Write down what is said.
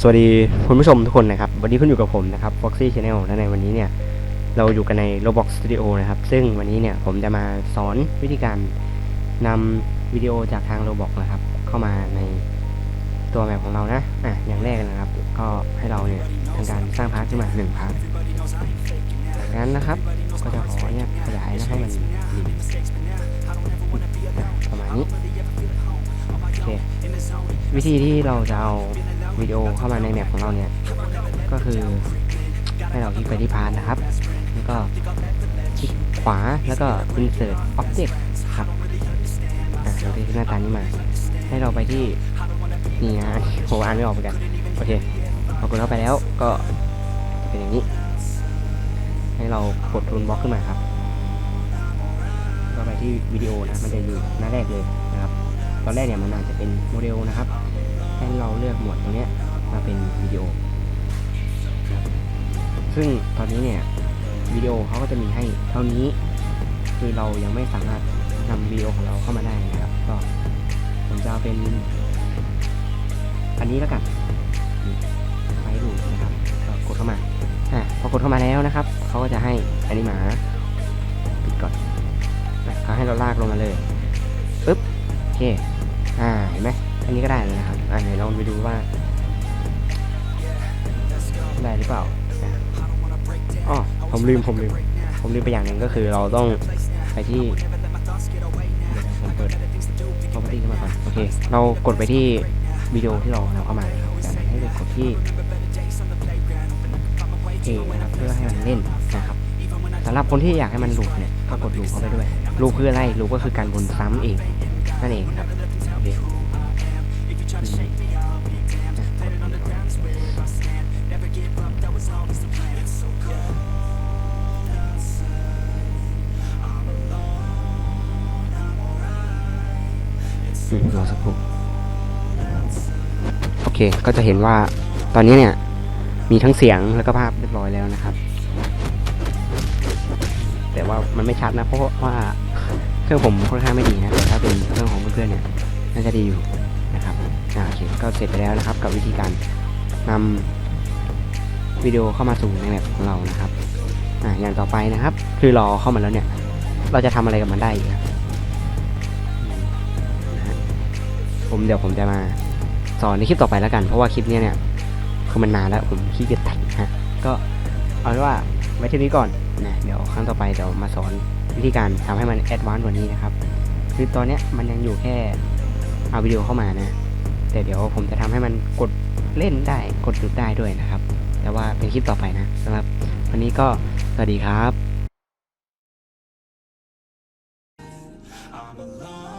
สวัสดีคุณผู้ชมทุกคนนะครับ วันนี้คุณอยู่กับผมนะครับ Foxy Channel และในวันนี้เนี่ยเราอยู่กันใน Roblox Studio นะครับ ซึ่งวันนี้เนี่ยผมจะมาสอนวิธีการนำวิดีโอจากทาง Roblox นะครับ เข้ามาในตัวแมปของเรานะ อะ อย่างแรกนะครับ ก็ให้เราเนี่ยทำการสร้างพาร์ทขึ้นมาหนึ่งพาร์ทจากนั้นนะครับ ก็จะขอเนี่ยขยายนะให้มันประมาณนี้ โอเค วิธีที่เราจะเอา วิดีโอเข้ามาในแมปของเราเนี่ย ก็คือให้เราคลิกไปที่พาร์ทนะครับ แล้วก็คลิกขวาแล้วก็ insert object ครับอะเราได้ที่หน้าตานี้มา ให้เราไปที่นี่นะอันนี้ผมอ่านไม่ออกเหมือนกัน โอเคพอกดเข้าไปแล้วก็เป็นอย่างนี้ ให้เรากดรูนบล็อกขึ้นมาครับก็ไปที่วิดีโอนะมันจะอยู่หน้าแรกเลยนะครับ ตอนแรกเนี่ยมันอาจจะเป็นโมเดลนะครับ ให้เราเลือกหมวดตรงนี้มาเป็นวิดีโอนะครับซึ่งตอนนี้เนี่ยวิดีโอเขาก็จะมีให้เท่านี้ คือเรายังไม่สามารถนำวิดีโอของเราเข้ามาได้นะครับ ก็ผมจะเป็น อันนี้แล้วกันไฟลูนะครับก็กดเข้ามาอะพอกดเข้ามาแล้วนะครับเขาก็จะให้อันนี้มาปิดก่อนเขาให้เราลากลงมาเลยปึ๊บโอเคอ่าเห็นไหม อันนี้ก็ได้เลยนะครับ อ่าเดี๋ยวลองไปดูว่า ได้หรือเปล่าอ๋อผมลืมผมลืม ผมลืมไปอย่างหนึ่งก็คือเราต้องไปที่ผมเปิด property ขึ้นมาก่อน โอเค เรากดไปที่วิดีโอที่เราเอาเข้ามานะครับจากนั้นให้เรากดที่ A นะครับ เพื่อให้มันเล่นนะครับสำหรับคนที่อยากให้มันลูปเนี่ยก็กดลูปเข้าไปด้วยลูปเพื่ออะไรลูปก็คือการวนซ้ำเองนั่นเองครับโอเค อืมรอสักครู่โอเคก็จะเห็นว่าตอนนี้เนี่ย มีทั้งเสียงแล้วก็ภาพเรียบร้อยแล้วนะครับ แต่ว่ามันไม่ชัดนะเพราะว่าเครื่องผมค่อนข้างไม่ดีนะแต่ถ้าเป็นเครื่องของเพื่อนๆเนี่ยน่าจะดีอยู่ อ่าโอเคก็เสร็จไปแล้วนะครับ กับวิธีการนำวิดีโอเข้ามาสู่ในแมปของเรานะครับอ่าอย่างต่อไปนะครับ คือรอเข้ามาแล้วเนี่ย เราจะทำอะไรกับมันได้อีกครับผมเดี๋ยวผมจะมาสอนในคลิปต่อไปแล้วกัน เพราะว่าคลิปนี้เนี่ยคือมันนานแล้วผมขี้เกียจตัดฮะก็เอาเป็นว่าไว้เที่นี้ก่อนนะเดี๋ยวครั้งต่อไปเดี๋ยวมาสอนวิธีการทำให้มันแอดวานซ์กว่านี้นะครับ คือตอนเนี้ยมันยังอยู่แค่เอาวิดีโอเข้ามานะ แต่เดี๋ยวผมจะทำให้มันกดเล่นได้กดหยุดได้ด้วยนะครับ แต่ว่าเป็นคลิปต่อไปนะสำหรับวันนี้ก็สวัสดีครับ I'm alone